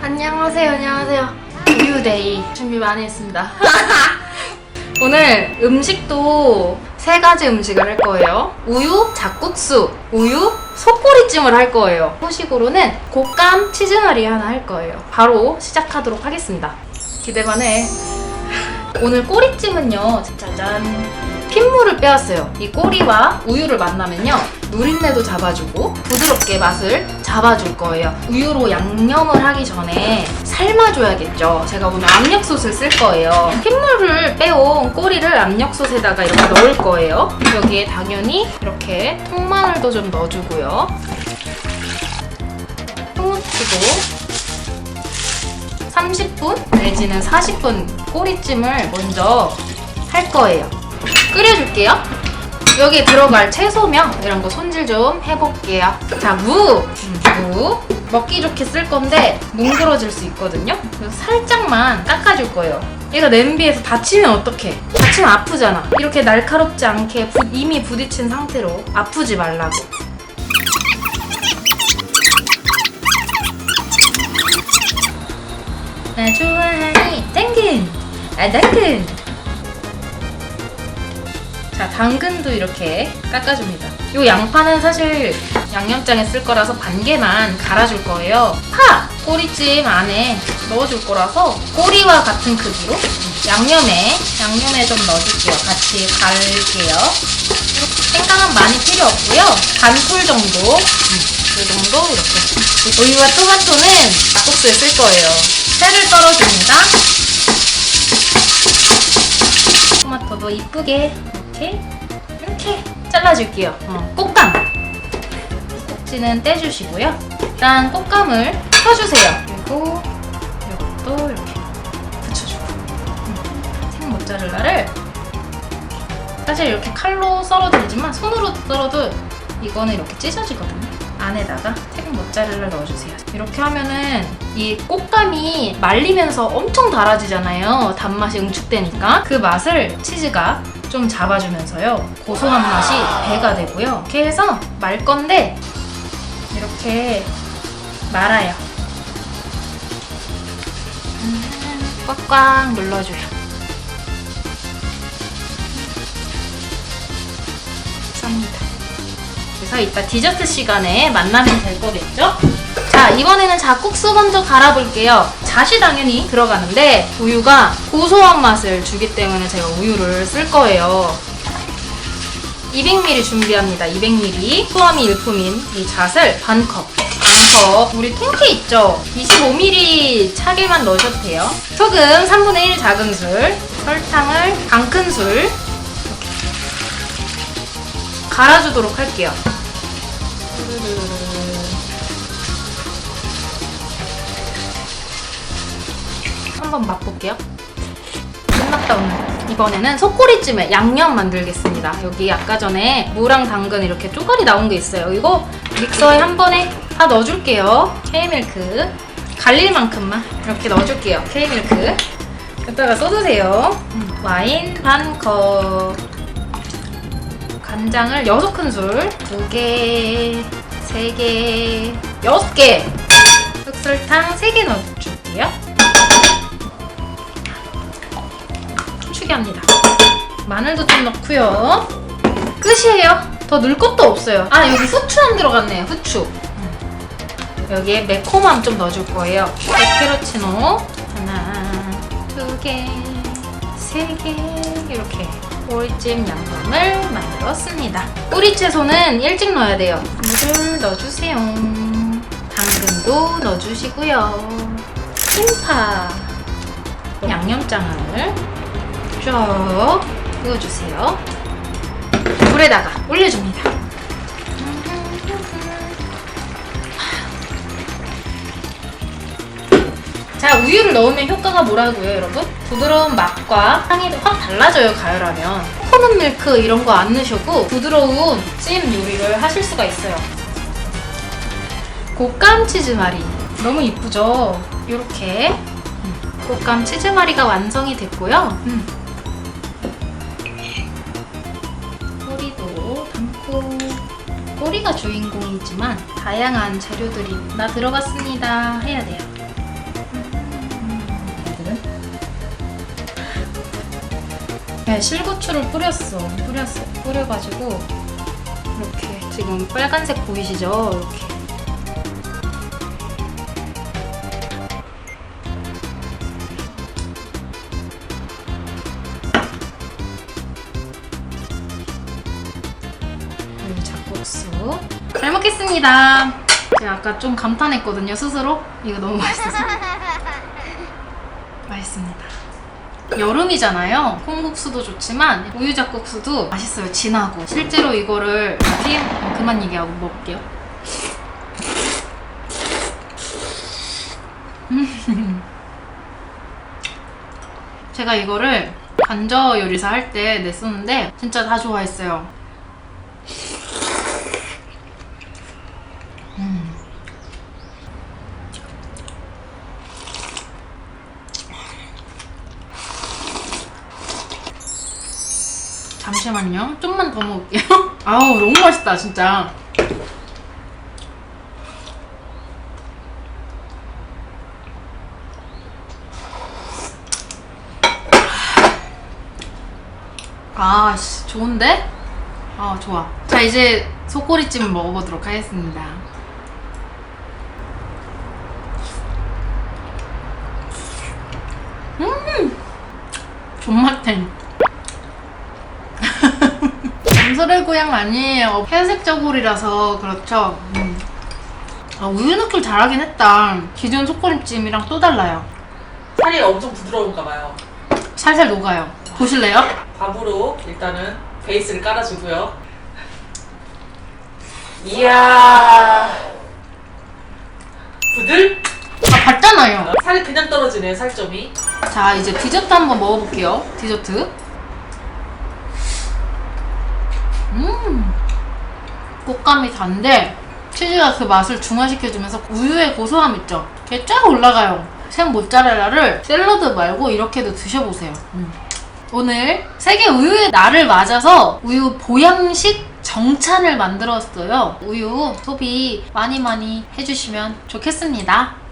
안녕하세요, 안녕하세요. 우유데이 준비 많이 했습니다. 오늘 음식도 세 가지 음식을 할 거예요. 우유 잡국수, 우유 속꼬리찜을 할 거예요. 후식으로는 곶감 치즈말이 하나 할 거예요. 바로 시작하도록 하겠습니다. 기대만 해. 오늘 꼬리찜은요, 짜잔. 핏물을 빼왔어요. 이 꼬리와 우유를 만나면요, 누린내도 잡아주고 부드럽게 맛을 잡아줄 거예요. 우유로 양념을 하기 전에 삶아줘야겠죠. 제가 오늘 압력솥을 쓸 거예요. 핏물을 빼온 꼬리를 압력솥에다가 이렇게 넣을 거예요. 여기에 당연히 이렇게 통마늘도 좀 넣어주고요. 후추도 30분 내지는 40분 꼬리찜을 먼저 할 거예요. 끓여줄게요. 여기 들어갈 채소명 이런 거 손질 좀 해볼게요. 자, 무! 음, 무. 먹기 좋게 쓸 건데 뭉그러질 수 있거든요. 그래서 살짝만 깎아줄 거예요. 얘가 냄비에서 다치면 어떡해? 다치면 아프잖아. 이렇게 날카롭지 않게 부- 이미 부딪힌 상태로 아프지 말라고. 나 좋아하니 당근! 아 당근! 자, 당근도 이렇게 깎아줍니다. 이 양파는 사실 양념장에 쓸 거라서 반 개만 갈아줄 거예요. 파! 꼬리찜 안에 넣어줄 거라서 꼬리와 같은 크기로 양념에, 양념에 좀 넣어줄게요. 같이 갈게요. 생강은 많이 필요 없고요. 반풀 정도, 음, 그 정도 이렇게. 우유와 토마토는 닭국수에 쓸 거예요. 새를 썰어줍니다. 토마토도 이쁘게 이렇게 이렇게 잘라줄게요. 어, 꽃감 꼭지는 떼주시고요. 일단 꽃감을 펴주세요. 그리고 이것도 이렇게 붙여주고 음, 생 모짜렐라를 사실 이렇게 칼로 썰어도 되지만 손으로 썰어도 이거는 이렇게 찢어지거든요. 안에다가 생 모짜렐라 넣어주세요. 이렇게 하면은 이 꽃감이 말리면서 엄청 달아지잖아요. 단맛이 응축되니까 그 맛을 치즈가 좀 잡아주면서요. 고소한 맛이 배가 되고요. 이렇게 해서 말 건데 이렇게 말아요. 음, 꽉꽉 눌러줘요. 그래서 이따 디저트 시간에 만나면 될 거겠죠? 자, 이번에는 잡국수 먼저 갈아볼게요. 잣이 당연히 들어가는데 우유가 고소한 맛을 주기 때문에 제가 우유를 쓸 거예요. 200ml 준비합니다. 200ml. 소함이 일품인 이 잣을 반 컵. 반컵. 우리 통깨 있죠? 25ml 차게만 넣으셔도 돼요. 소금 3분의 1 작은술. 설탕을 반 큰술. 갈아주도록 할게요. 한번 맛볼게요. 끝났다 오늘. 이번에는 속꼬리찜에 양념 만들겠습니다. 여기 아까 전에 무랑 당근 이렇게 쪼가리 나온 게 있어요. 이거 믹서에 한 번에 다 넣어줄게요. K밀크 갈릴 만큼만 이렇게 넣어줄게요. K밀크 여기다가 쏟으세요. 음, 와인 반 컵. 간장을 6큰술. 2개 3개. 6개. 흑설탕 3개 넣어줄게요. 추게 합니다. 마늘도 좀 넣고요. 끝이에요. 더 넣을 것도 없어요. 아 여기 후추 안 들어갔네요 후추. 음. 여기에 매콤함 좀 넣어줄 거예요. 페페로치노 하나 두개세 개 이렇게 꼬리찜 양념을 만들었습니다. 꼬리 채소는 일찍 넣어야 돼요. 물을 넣어주세요. 당근도 넣어주시고요. 흰파 양념장을 쭉 부어주세요. 불에다가 올려줍니다. 자, 우유를 넣으면 효과가 뭐라고요, 여러분? 부드러운 맛과 향이 확 달라져요, 가열하면. 코코넛 밀크 이런 거 안 넣으셔도 부드러운 찜 요리를 하실 수가 있어요. 곶감 치즈마리. 너무 이쁘죠? 이렇게 곶감 치즈마리가 완성이 됐고요. 음. 꼬리도 담고 꼬리가 주인공이지만 다양한 재료들이 다 들어갔습니다. 해야 돼요. 네, 실고추를 뿌렸어. 뿌렸어. 뿌려가지고 이렇게 지금 빨간색 보이시죠? 이렇게. 잡곡수. 잘 먹겠습니다. 제가 아까 좀 감탄했거든요, 스스로. 이거 너무 맛있어서. 맛있습니다. 여름이잖아요. 콩국수도 좋지만 우유 잡국수도 맛있어요. 진하고. 실제로 이거를 어, 그만 얘기하고 먹을게요. 음. 제가 이거를 간저 요리사 할 때 냈었는데 진짜 다 좋아했어요. 음. 잠시만요. 좀만 더 먹을게요. 아우, 너무 맛있다, 진짜. 아, 씨, 좋은데? 아, 좋아. 자, 이제 소꼬리찜 먹어보도록 하겠습니다. 음! 존맛탱. 감설의 고향 아니에요. 회색 저고리라서 그렇죠. 음. 아, 우유 넣기를 잘하긴 했다. 기존 소꼬리찜이랑 또 달라요. 살이 엄청 부드러운가 봐요. 살살 녹아요. 보실래요? 밥으로 일단은 베이스를 깔아주고요. 이야. 부들? 아, 봤잖아요. 살이 그냥 떨어지네요, 살점이. 자, 이제 디저트 한번 먹어볼게요. 디저트. 음, 꽃감이 단데 치즈가 그 맛을 중화시켜주면서 우유의 고소함 있죠? 그게 쫙 올라가요. 생 모짜렐라를 샐러드 말고 이렇게도 드셔보세요. 음. 오늘 세계 우유의 날을 맞아서 우유 보양식 정찬을 만들었어요. 우유 소비 많이 많이 해주시면 좋겠습니다.